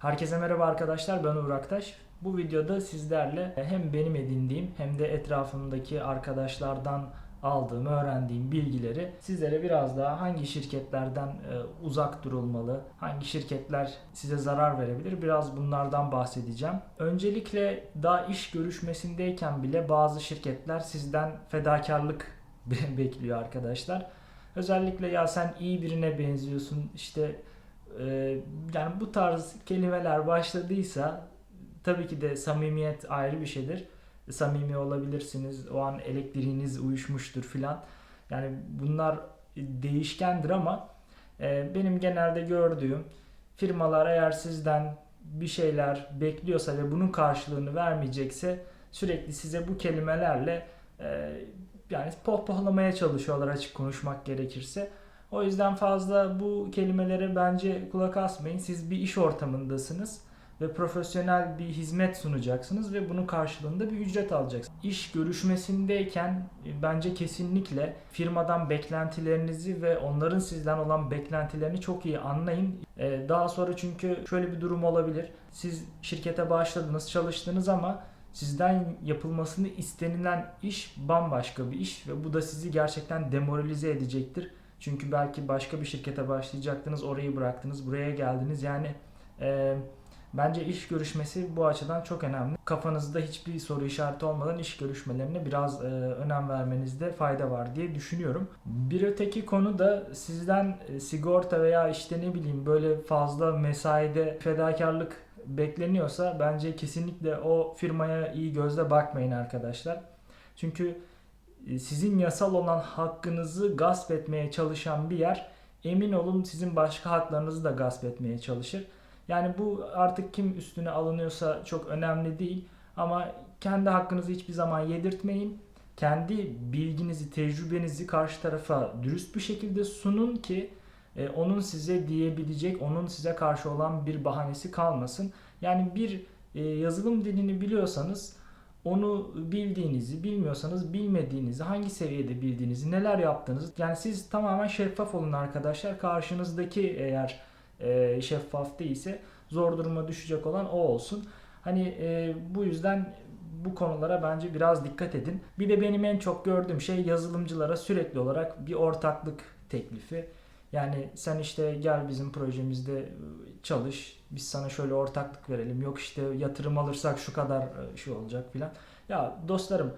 Herkese merhaba arkadaşlar ben Uğur Aktaş. Bu videoda sizlerle hem benim edindiğim hem de etrafımdaki arkadaşlardan aldığım, öğrendiğim bilgileri sizlere biraz daha hangi şirketlerden e, uzak durulmalı, hangi şirketler size zarar verebilir biraz bunlardan bahsedeceğim. Öncelikle daha iş görüşmesindeyken bile bazı şirketler sizden fedakarlık be- bekliyor arkadaşlar. Özellikle ya sen iyi birine benziyorsun işte e, yani bu tarz kelimeler başladıysa tabii ki de samimiyet ayrı bir şeydir. Samimi olabilirsiniz. O an elektriğiniz uyuşmuştur filan. Yani bunlar değişkendir ama e, benim genelde gördüğüm firmalar eğer sizden bir şeyler bekliyorsa ve bunun karşılığını vermeyecekse sürekli size bu kelimelerle e, yani pohpohlamaya çalışıyorlar açık konuşmak gerekirse. O yüzden fazla bu kelimelere bence kulak asmayın. Siz bir iş ortamındasınız ve profesyonel bir hizmet sunacaksınız ve bunun karşılığında bir ücret alacaksınız. İş görüşmesindeyken e, bence kesinlikle firmadan beklentilerinizi ve onların sizden olan beklentilerini çok iyi anlayın. Ee, Daha sonra çünkü şöyle bir durum olabilir. Siz şirkete başladınız, çalıştınız ama sizden yapılmasını istenilen iş bambaşka bir iş ve bu da sizi gerçekten demoralize edecektir. Çünkü belki başka bir şirkete başlayacaktınız, orayı bıraktınız, buraya geldiniz. Yani e, bence iş görüşmesi bu açıdan çok önemli. Kafanızda hiçbir soru işareti olmadan iş görüşmelerine biraz e, önem vermenizde fayda var diye düşünüyorum. Bir öteki konu da sizden e, sigorta veya işte ne bileyim böyle fazla mesaide fedakarlık bekleniyorsa bence kesinlikle o firmaya iyi gözle bakmayın arkadaşlar. Çünkü sizin yasal olan hakkınızı gasp etmeye çalışan bir yer emin olun sizin başka haklarınızı da gasp etmeye çalışır. Yani bu artık kim üstüne alınıyorsa çok önemli değil ama kendi hakkınızı hiçbir zaman yedirtmeyin. Kendi bilginizi, tecrübenizi karşı tarafa dürüst bir şekilde sunun ki e, onun size diyebilecek, onun size karşı olan bir bahanesi kalmasın. Yani bir e, yazılım dilini biliyorsanız onu bildiğinizi, bilmiyorsanız bilmediğinizi, hangi seviyede bildiğinizi, neler yaptığınızı yani siz tamamen şeffaf olun arkadaşlar. Karşınızdaki eğer e, şeffaf değilse zor duruma düşecek olan o olsun. Hani e, bu yüzden bu konulara bence biraz dikkat edin. Bir de benim en çok gördüğüm şey yazılımcılara sürekli olarak bir ortaklık teklifi. Yani sen işte gel bizim projemizde çalış, biz sana şöyle ortaklık verelim. Yok işte yatırım alırsak şu kadar e, şu olacak filan. Ya dostlarım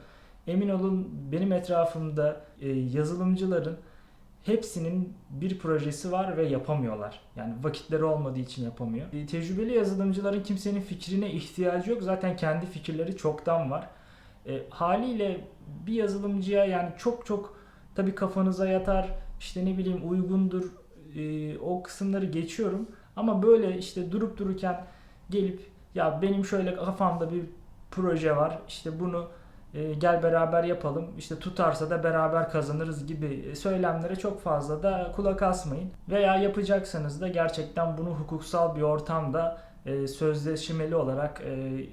emin olun benim etrafımda e, yazılımcıların hepsinin bir projesi var ve yapamıyorlar. Yani vakitleri olmadığı için yapamıyor. E, Tecrübeli yazılımcıların kimsenin fikrine ihtiyacı yok. Zaten kendi fikirleri çoktan var. E, haliyle bir yazılımcıya yani çok çok tabii kafanıza yatar işte ne bileyim uygundur e, o kısımları geçiyorum. Ama böyle işte durup dururken gelip ya benim şöyle kafamda bir proje var işte bunu e, gel beraber yapalım işte tutarsa da beraber kazanırız gibi söylemlere çok fazla da kulak asmayın. Veya yapacaksanız da gerçekten bunu hukuksal bir ortamda e, sözleşmeli olarak e,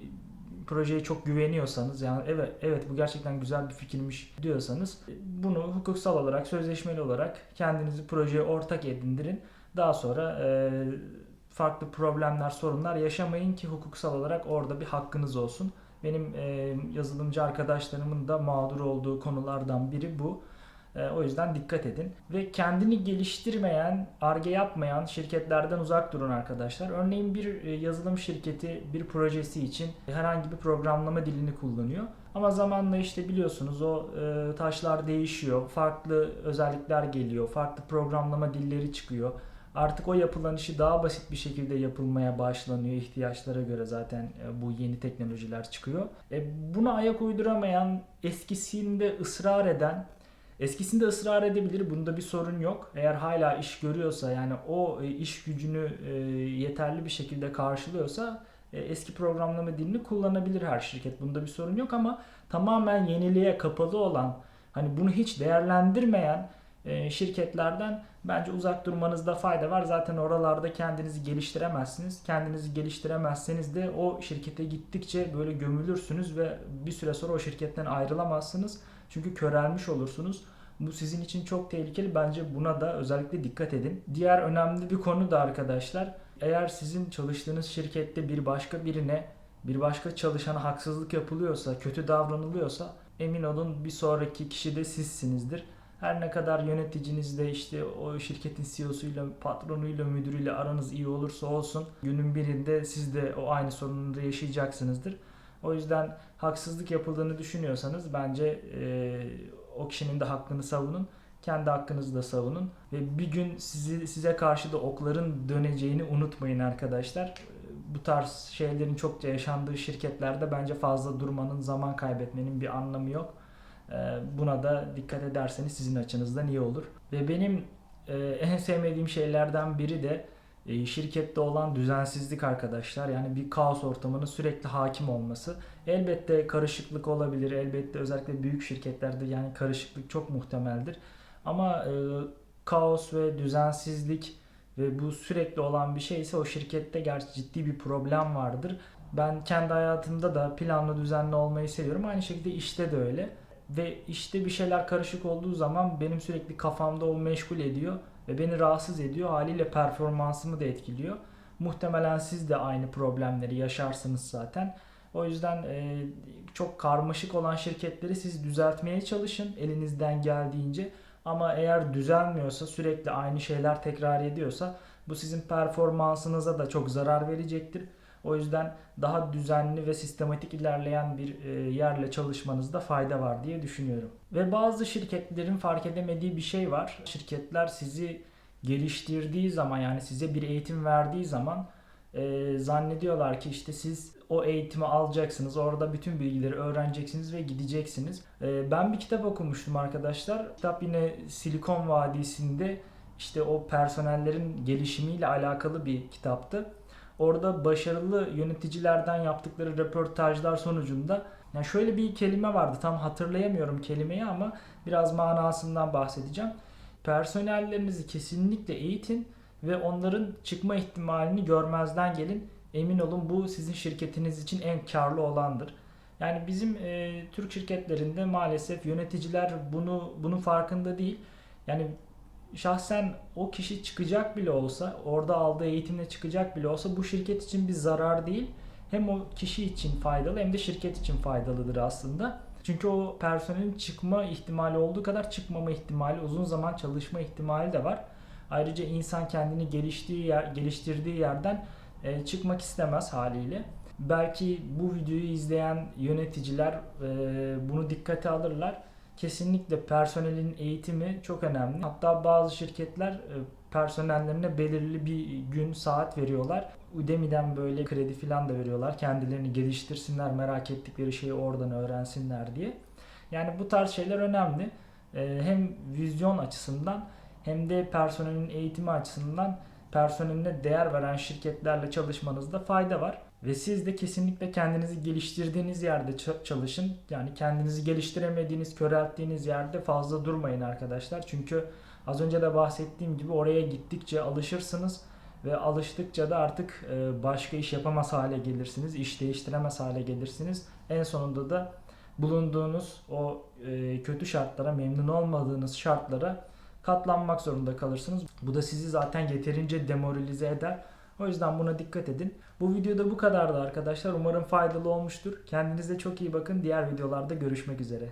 projeye çok güveniyorsanız yani evet evet bu gerçekten güzel bir fikirmiş diyorsanız bunu hukuksal olarak sözleşmeli olarak kendinizi projeye ortak edindirin. Daha sonra e, farklı problemler, sorunlar yaşamayın ki hukuksal olarak orada bir hakkınız olsun. Benim e, yazılımcı arkadaşlarımın da mağdur olduğu konulardan biri bu. E, o yüzden dikkat edin. Ve kendini geliştirmeyen, arge yapmayan şirketlerden uzak durun arkadaşlar. Örneğin bir e, yazılım şirketi bir projesi için herhangi bir programlama dilini kullanıyor. Ama zamanla işte biliyorsunuz o e, taşlar değişiyor. Farklı özellikler geliyor. Farklı programlama dilleri çıkıyor. Artık o yapılan işi daha basit bir şekilde yapılmaya başlanıyor. ihtiyaçlara göre zaten e, bu yeni teknolojiler çıkıyor. E, buna ayak uyduramayan, eskisinde ısrar eden Eskisinde ısrar edebilir. Bunda bir sorun yok. Eğer hala iş görüyorsa yani o e, iş gücünü e, yeterli bir şekilde karşılıyorsa e, eski programlama dilini kullanabilir her şirket. Bunda bir sorun yok ama tamamen yeniliğe kapalı olan hani bunu hiç değerlendirmeyen şirketlerden bence uzak durmanızda fayda var. Zaten oralarda kendinizi geliştiremezsiniz. Kendinizi geliştiremezseniz de o şirkete gittikçe böyle gömülürsünüz ve bir süre sonra o şirketten ayrılamazsınız. Çünkü körelmiş olursunuz. Bu sizin için çok tehlikeli. Bence buna da özellikle dikkat edin. Diğer önemli bir konu da arkadaşlar Eğer sizin çalıştığınız şirkette bir başka birine, bir başka çalışana haksızlık yapılıyorsa, kötü davranılıyorsa emin olun bir sonraki kişi de sizsinizdir. Her ne kadar yöneticinizle işte o şirketin CEO'suyla, patronuyla, müdürüyle aranız iyi olursa olsun günün birinde siz de o aynı sorunları yaşayacaksınızdır. O yüzden haksızlık yapıldığını düşünüyorsanız bence e, o kişinin de hakkını savunun. Kendi hakkınızı da savunun. Ve bir gün sizi size karşı da okların döneceğini unutmayın arkadaşlar. E, Bu tarz şeylerin çokça yaşandığı şirketlerde bence fazla durmanın, zaman kaybetmenin bir anlamı yok. E, Buna da dikkat ederseniz sizin açınızdan iyi olur. Ve benim e, en sevmediğim şeylerden biri de e, şirkette olan düzensizlik arkadaşlar. Yani bir kaos ortamının sürekli hakim olması. Elbette karışıklık olabilir. Elbette özellikle büyük şirketlerde yani karışıklık çok muhtemeldir. Ama e, kaos ve düzensizlik ve bu sürekli olan bir şeyse o şirkette gerçi ciddi bir problem vardır. Ben kendi hayatımda da planlı düzenli olmayı seviyorum. Aynı şekilde işte de öyle. Ve işte bir şeyler karışık olduğu zaman benim sürekli kafamda o meşgul ediyor ve beni rahatsız ediyor. Haliyle performansımı da etkiliyor. Muhtemelen siz de aynı problemleri yaşarsınız zaten. O yüzden e, çok karmaşık olan şirketleri siz düzeltmeye çalışın elinizden geldiğince. Ama eğer düzelmiyorsa, sürekli aynı şeyler tekrar ediyorsa bu sizin performansınıza da çok zarar verecektir. O yüzden daha düzenli ve sistematik ilerleyen bir e, yerle çalışmanızda fayda var diye düşünüyorum. Ve bazı şirketlerin fark edemediği bir şey var. Şirketler sizi geliştirdiği zaman yani size bir eğitim verdiği zaman e, zannediyorlar ki işte siz o eğitimi alacaksınız. Orada bütün bilgileri öğreneceksiniz ve gideceksiniz. E, ben bir kitap okumuştum arkadaşlar. Kitap yine Silikon Vadisi'nde işte o personellerin gelişimiyle alakalı bir kitaptı. Orada başarılı yöneticilerden yaptıkları röportajlar sonucunda yani şöyle bir kelime vardı. Tam hatırlayamıyorum kelimeyi ama biraz manasından bahsedeceğim. Personellerinizi kesinlikle eğitin ve onların çıkma ihtimalini görmezden gelin. Emin olun bu sizin şirketiniz için en karlı olandır. Yani bizim e, Türk şirketlerinde maalesef yöneticiler bunu bunun farkında değil. Yani şahsen o kişi çıkacak bile olsa, orada aldığı eğitimle çıkacak bile olsa bu şirket için bir zarar değil. Hem o kişi için faydalı hem de şirket için faydalıdır aslında. Çünkü o personelin çıkma ihtimali olduğu kadar çıkmama ihtimali, uzun zaman çalışma ihtimali de var. Ayrıca insan kendini geliştiği yer, geliştirdiği yerden e, çıkmak istemez haliyle. Belki bu videoyu izleyen yöneticiler e, bunu dikkate alırlar. Kesinlikle personelin eğitimi çok önemli. Hatta bazı şirketler e, personellerine belirli bir gün saat veriyorlar. Udemy'den böyle kredi falan da veriyorlar. Kendilerini geliştirsinler, merak ettikleri şeyi oradan öğrensinler diye. Yani bu tarz şeyler önemli. E, Hem vizyon açısından hem de personelin eğitimi açısından personeline değer veren şirketlerle çalışmanızda fayda var. Ve siz de kesinlikle kendinizi geliştirdiğiniz yerde çalışın. Yani kendinizi geliştiremediğiniz, körelttiğiniz yerde fazla durmayın arkadaşlar. Çünkü az önce de bahsettiğim gibi oraya gittikçe alışırsınız ve alıştıkça da artık e, başka iş yapamaz hale gelirsiniz, iş değiştiremez hale gelirsiniz. En sonunda da bulunduğunuz o e, kötü şartlara, memnun olmadığınız şartlara katlanmak zorunda kalırsınız. Bu da sizi zaten yeterince demoralize eder. O yüzden buna dikkat edin. Bu videoda bu kadardı arkadaşlar. Umarım faydalı olmuştur. Kendinize çok iyi bakın. Diğer videolarda görüşmek üzere.